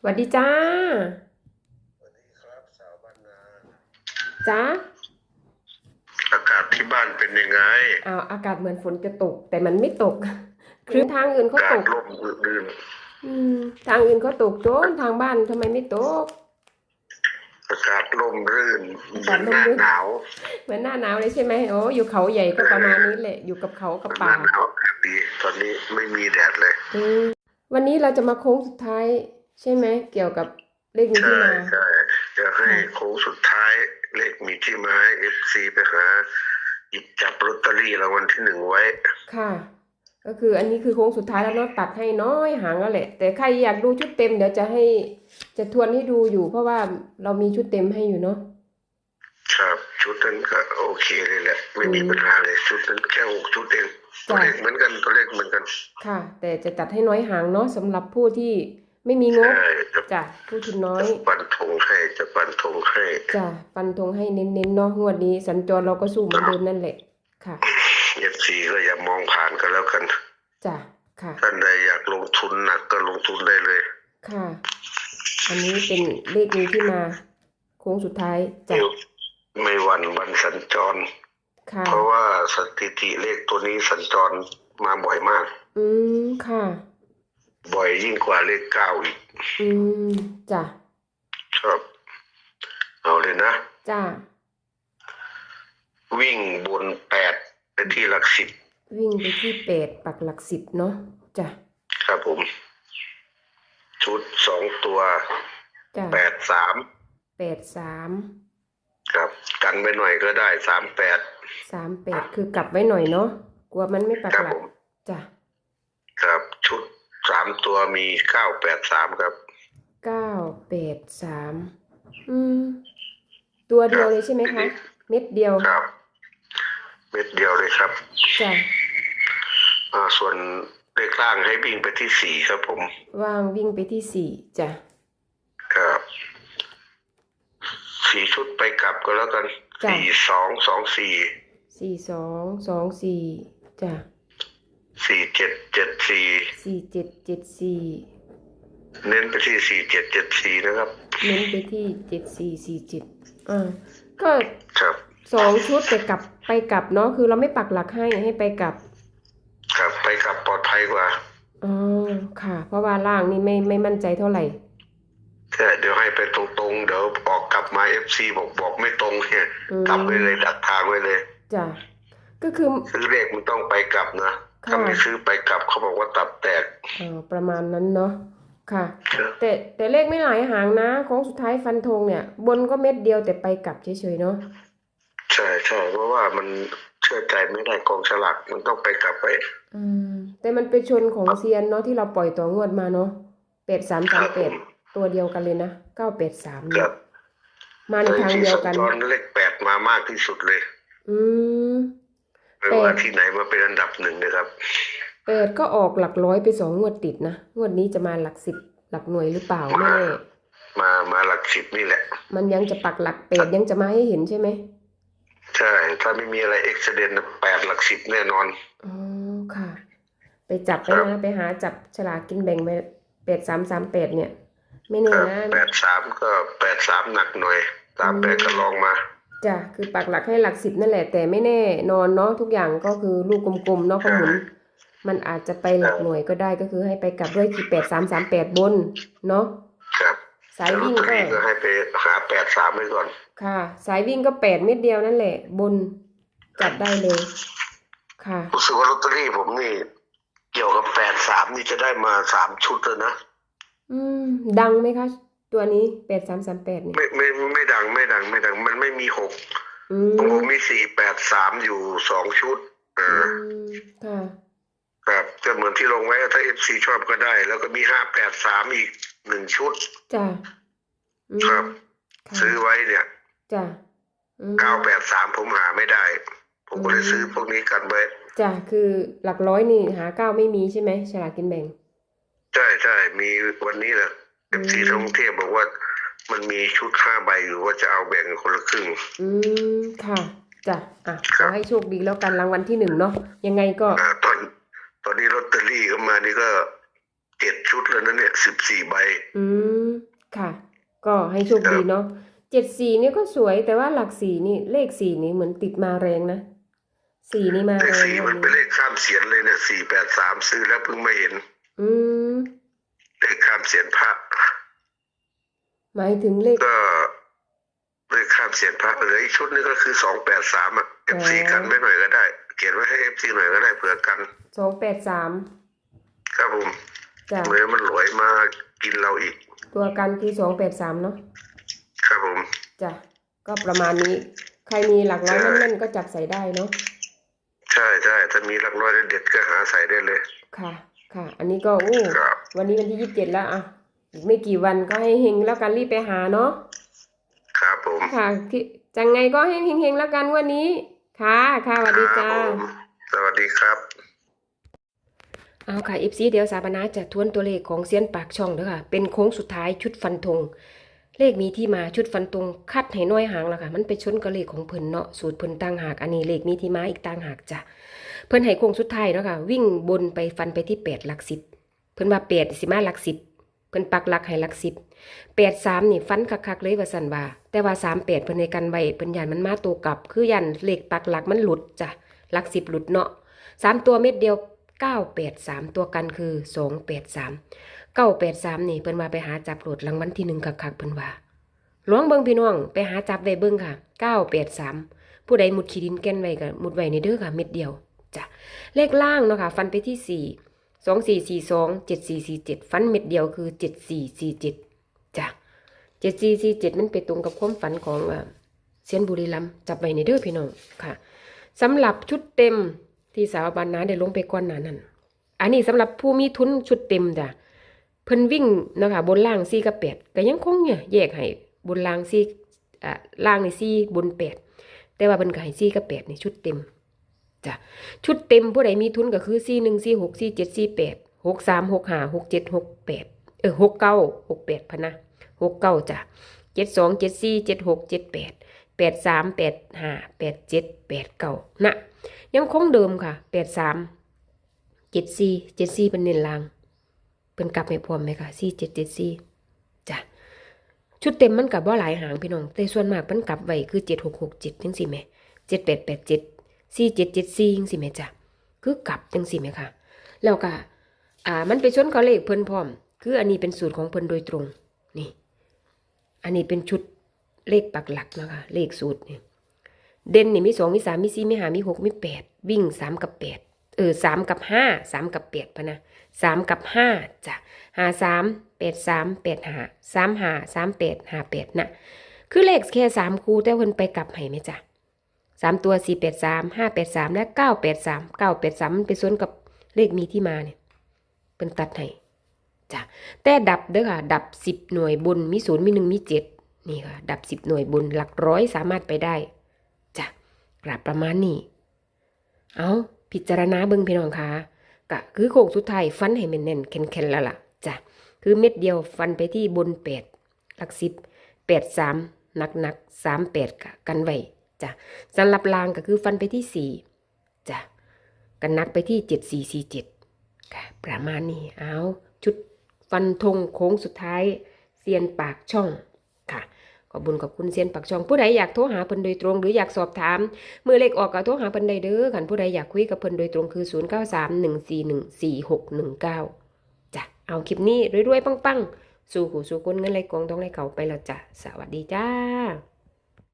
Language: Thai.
สวัสดีจ้า สวัสดีครับสาวบ้านนาจ้า อากาศที่บ้านเป็นยังไงอ้าวอากาศเหมือนฝนจะตก แต่มันไม่ตก คือทางอื่นเขาอากาตศก ร่มรื่นอืม ทางอื่นเขาตกโจนทางบ้านทำไมไม่ตก อากาศร่มรื่นเหอามืกาอศนร่หมน้ารื่นหนาวเหมือนหน้าหนาวเลยใช่ไหมโอ้อยู่เขาใหญ่ก็ประมาณนี้แหละ อยู่กับเขากับหป่า น้าหนาวอากาศดีตอนนี้ไม่มีแดดเลย อืมวันนี้เราจะมาโค้งสุดท้าย ใช่ไหมเกี่ยวกับเลขนี้ใช่ที่มาใช่จะให้ค่ะโค้งสุดท้ายเลขมีที่มาเอฟซีไปหาหยิบจับลอตเตอรี่รางวัลที่หนึ่งไว้ ค่ะ ก็คืออันนี้คือโค้งสุดท้ายแล้วเนาะตัดให้น้อยหางแล้วแหละ แต่ใครอยากดูชุดเต็มเดี๋ยวจะให้จะทวนให้ดูอยู่ เพราะว่าเรามีชุดเต็มให้อยู่เนาะครับชุดนั้นก็โอเคเลยแหละ ไม่มีอืมปัญหาเลยชุดนั้นแค่หกชุดเองตัวจ้ะเลขเหมือนกันตัวเลขเหมือนกัน ค่ะ แต่จะตัดให้น้อยหางเนาะสำหรับผู้ที่ ไม่มีงบใช่จะจ้ะผู้ทุนน้อยปันธงให้จะปันธงให้จ้ะฟันธงให้เน้นๆเนาะงวดนี้ สัญจรเราก็สู้เหมือนเดิมนั่นแหละ ค่ะเอฟซีก็อย่ามองผ่านกันแล้วกันจ้ะค่ะท่านใดอยากลงทุนหนักก็ลงทุนได้เลย ค่ะ อันนี้เป็นเลขนี้ที่มาโค้งสุดท้ายจ้ะไม่หวันวันสัญจร ค่ะ เพราะว่าสถิติเลขตัวนี้สัญจรมาบ่อยมาก อืมค่ะ บ่อยยิ่งกว่าเลขเก้าอีก อืมจ้ะชอบเอาเลยนะ จ้ะวิ่งบนแปดไปที่หลักสิบวิ่งไปที่แปดปักหลักสิบเนาะจ้ะครับผม ชุดสองตัวจ้ะแปดสามแปดสามครับ กันไปหน่อยก็ได้สามแปดสามแปดคือกลับไว้หน่อยเนาะกลัวมันไม่ปักครับหลัผกมจ้ะครับ ชุด สามตัวมีเก้าแปดสามครับ เก้าแปดสามอืม ตัวเดียวเลยใช่ไหมคะ เม็ดเดียวครับ เม็ดเดียวเลยครับจ้ะอ่าส่วนเลขล่างให้วิ่งไปที่สี่ครับผมว่างวิ่งไปที่สี่จ้ะครับสี่ชุดไปกลับก็แล้วกันจ้ะสี่สองสองสี่สี่สองสองสี่จ้ะ สี่เจ็ดเจ็ดสี่สี่เจ็ดเจ็ดสี่เน้นไปที่สี่เจ็ดเจ็ดสี่นะครับ เน้นไปที่เจ็ดสี่สี่เจ็ดอ่าก็ครับสองชุดแต่กลับไปกลับเนาะคือเราไม่ปักหลักให้ให้ไปกลับ ครับไปกลับปลอดภัยกว่าอ๋อค่ะ เพราะว่าล่างนี่ไม่ไม่มั่นใจเท่าไหร่แต่เดี๋ยวให้ไปตรงๆ เดี๋ยวออกกลับมาเอฟซีบอกบอกไม่ตรงเนี่ยอืมกลับไว้เลยดักทางไว้เลยจ้ะก็คือซื้อเลขมันต้องไปกลับนะ ค่ะถ้าไม่ซื้อไปกลับเขาบอกว่าตับแตกเอ่อประมาณนั้นเนาะค่ะ แต่แต่เลขไม่หลายหางนะโค้งสุดท้ายฟันธงเนี่ย บนก็เม็ดเดียวแต่ไปกลับเฉยๆเนาะใช่ใช่เพราะว่ามันเชื่อใจไม่ได้กองฉลากมันต้องไปกลับไป อืม แต่มันไปชนของเซียนเนาะที่เราปล่อยตัวงวดมาเนาะเป็ดสามคสารัมบเป็ดผมตัวเดียวกันเลยนะเก้าเป็ดสามคเนี่รัยบมาในทางเดียวกันตอนเลขแปดมามากที่สุดเลย อืม ไม่ว่าแปดที่ไหนมาเป็นอันดับหนึ่งนะครับเป็ดก็ออกหลักร้อยไปสองงวดติดนะงวดนี้จะมาหลักสิบหลักหน่วยหรือเปล่าไม่แน่มามาหลักสิบนี่แหละ มันยังจะปักหลักเป็ดยังจะมาให้เห็นใช่ไหมใช่ ถ้าไม่มีอะไรเอ็กซ์เดนแปดหลักสิบแน่นอนอ๋อค่ะ ไปจับไปครับนะไปหาจับฉลากกินแบ่งไปเป็ดสามสามเป็ดเนี่ย ไม่แน่ครับนะแปดสามก็แปดสามหนักหน่อยสามแปดก็ลองมา จ้ะคือปักหลักให้หลักสิบนั่นแหละ แต่ไม่แน่นอนเนาะทุกอย่างก็คือลูกกลมๆเนาะขมุนมันอาจจะไปหลักหน่วยก็ได้ก็คือให้ไปกลับด้วยที่แปดสามสามแปดบนเนาะครับสายวิ่งลอตเตอก็รี่ก็ให้ไปหาแปดสามไว้ก่อน ค่ะ สายวิ่งก็แปดเม็ดเดียวนั่นแหละ บนจัดได้เลย ค่ะรู้สึกว่าลอตเตอรี่ผมนี่ เกี่ยวกับแปดสามนี่จะได้มาสามชุดแล้วนะอืม ดังไหมคะ ตัวนี้แปดสามสามแปดเนี่ยไม่ไม่ไม่ดังไม่ดังไม่ดัง มันไม่มีหกอืของผมมมีสี่แปดสามอยู่สองชุด เออือมค่ะ ครับก็เหมือนที่ลงไว้ถ้าเอฟซีชอบก็ได้ แล้วก็มีห้าแปดสามอีกหนึ่งชุด จ้ะอืมครับ ค่ะซื้อไว้เนี่ยจ้ะอืมเก้าแปดสามผมหาไม่ได้ ผมก็เลยอืมซื้อพวกนี้กันไว้จ้ะคือหลักร้อยนี่หาเก้าไม่มีใช่ไหมฉลากกินแบ่ง ใช่ใช่มีวันนี้แหละอื เอมฟซีทั้งกรุงเทพบอกว่า มันมีชุดห้าใบอยู่ว่าจะเอาแบ่งคนละครึ่ง อืมค่ะจ้ะอะขครัอบให้โชคดีแล้วกันรางวัลที่หนึ่งเนาะยังไงก็อ่าตอนตอนนี้ลอตเตอรี่ก็มานี่ก็เจ็ดชุดแล้วนะเนี่ยสิบสี่ใบ อืมก็ให้โชคดีเนาะเจ็ดสี่นี่ก็สวยแต่ว่าหลักสี่นี่เลขสี่นี่เหมือนติดมาแรงนะสี่นี่มาเลขแรงสี่วัมันนเป็นนี้เลขข้ามเสียนเลยเนี่ยสี่แปดสามซื้อแล้วเพิ่งมาเห็น อืมเลขข้ามเสียนพระ หมายถึงเลขก็เลขข้ามเสียนพระเหลืออีกชุดนึงก็คือสองแปดสามอะเอฟซีอ๋อกันไม่หน่อยก็ได้ เขียนไว้ให้เอฟซีหน่อยก็ได้เผื่อกันสองแปดสามครับผมจ้ะเมื่อมันหลวยมากินเราอีก ตัวกันคือสองแปดสามเนาะครับผมจ้ะก็ประมาณนี้ ใครมีหลักร้อยแน่นๆก็จับใส่ได้เนาะใช่ใช่ถ้ามีหลักร้อยเด็ดๆก็หาใส่ได้เลยค่ะ ค่ะ อันนี้ก็อู้ครับ วันนี้วันที่ยี่สิบเจ็ดแล้วอะ อีกไม่กี่วันก็ให้เฮงแล้วกันรีบไปหาเนาะครับผมค่ะที่จังไงก็ให้เฮงๆแล้วกันวันนี้ ค่ะค่ะสวัสดีจ้าครับผมสวัสดีครับ เอาค่ะ FC เดี๋ยวสาบานาจะทวนตัวเลขของเซียนปากช่องเด้อค่ะ เป็นโค้งสุดท้ายชุดฟันธงเลขมีที่มาชุดฟันธงคัดให้น้อยหางแล้วค่ะมันไปชนกับเลขของเพิ่นเนาะสูตรเพิ่นต่างหากอันนี้เลขมีที่มาอีกต่างหากจ้ะเพิ่นให้โค้งสุดท้ายเนาะค่ะวิ่งบนไปฟันไปที่8หลัก10เพิ่นว่า8สิมาหลัก10 เพิ่นปักหลักให้หลัก10 8 3นี่ฟันคักๆเลยว่าซันว่า แต่ว่า3 8เพิ่นให้กันไว้เพิ่นยันมันมาตัวกลับ คือยันเหลขปักหลักมันหลุดจ้ะหลัก10หลุดเนาะสามตัวเม็ดเดียว983ตัวกันคือ283 983นี่เพิ่นว่าไปหาจับโหลดรางวัลที่หนึ่งคักๆเพิ่นว่าหลวงเบิ่งพี่น้องไปหาจับไว้เบิ่งค่ะ983ผู้ใดมุดขีดินแก่นไว้ก็มุดไว้ในเด้อค่ะ เม็ดเดียวจ้ะเลขล่างเนาะค่ะ ฟันไปที่สี่ 4 2442 7447ฟันเม็ดเดียวคือ7447จ้ะ7447มันไปตรงกับความฝันของเซียนบุรีรัมจับไว้ในเด้อพี่น้องค่ะสำหรับชุดเต็มที่สาวบานนาได้ลงไปก่อนหน้านั้น อันนี้สำหรับผู้มีทุนชุดเต็มจ้ะเพิ่นวิ่งนะคะบนล่างซี่กับแปดก็ยังคงเนี่ยแยกให้บนล่างซี่อ่าล่างในซี่บนแปดแต่ว่าเพิ่นก็ให้ซี่กับแปดนี่ชุดเต็ม จ้ะชุดเต็มผู้ใดมีทุนก็คือซี่หนึ่งซี่หกซี่เจ็ดซี่แปดหกสามหกห้าหกเจ็ดหกแปดเออหกเก้าหกแปดพนะหกเก้าจ้ะเจ็ดสองเจ็ดสี่เจ็ดหกเจ็ดแปดแปดสามแปดห้าแปดเจ็ดแปดเก้านะยังคงเดิมค่ะแปดสามเจ็ดสี่เจ็ดสี่เป็นเน้นลางเป็นกลับไม่พร้อมไหมคะสี่เจ็ดเจ็ดสี่จ้ะชุดเต็มมันกับว่าหลายหางพี่น้องแต่ส่วนมากมันกลับไว้คือเจ็ดหกหกเจ็ดจังสี่ไหมเจ็ดแปดแปดเจ็ด สี่เจ็ดเจ็ดสี่จังสี่ไหมจ้ะคือกลับจังสี่ไหมค่ะ แล้วก็อ่ามันไปชนเขาเลขเพิ่นพร้อม คืออันนี้เป็นสูตรของเพิ่นโดยตรงนี่ อันนี้เป็นชุดเลขปักหลักนะคะเลขสูตรนี่เด่นนี่มีสองมีสามมีสี่มีห้ามีหกมีแปดวิ่งสามกับแปดเออสามกับห้าสามกับแปดพะนะสามกับห้าจ้ะหาสามแปดสามแปดหาสามหาสามแปดหาแปดนะคือเลขแค่สามคูแต่เพิ่นไปกลับให้ไหมจ้ะ สามตัวสี่แปดสามห้าแปดสามและเก้าแปดสามเก้าแปดสามมันไปส่วนกับเลขมีที่มาเนี่ยเป็นตัดให้จ้ะแต่ดับเด้อค่ะ ดับสิบหน่วยบนมีศูนย์มีหนึ่งมีเจ็ดนี่ค่ะ ดับสิบหน่วยบนหลักร้อยสามารถไปได้จ้ะกราบประมาณนี้ เอาพิจารณาเบิ่งพี่น้องค่ะกะคือโค้งสุดท้ายฟันให้แม่นๆแข็งๆแล้วล่ะจ้ะคือเม็ดเดียวฟันไปที่บนแปดหลักสิบแปดสามหนักหนักสามแปดกะกันไว้ จ้ะสำหรับลางก็คือฟันไปที่สี่จ้ะกันนักไปที่เจ็ดสี่สี่เจ็ดค่ะประมาณนี้เอาชุดฟันธงโค้งสุดท้ายเซียนปากช่องค่ะขอบุญขอบคุณเซียนปักช่องผู้ใดอยากโทรหาเพิ่นโดยตรง หรืออยากสอบถามมือเลขออกก็โทรหาเพิ่นได้เด้อคันผู้ใดอยากคุยกับเพิ่นโดยตรงคือ 0931414619จ้ะเอาคลิปนี้รวยๆ ปังๆ สู่หูสู่คนเงินไหลกองต้องไหลเขาไปแล้วจ้ะ สวัสดีจ้า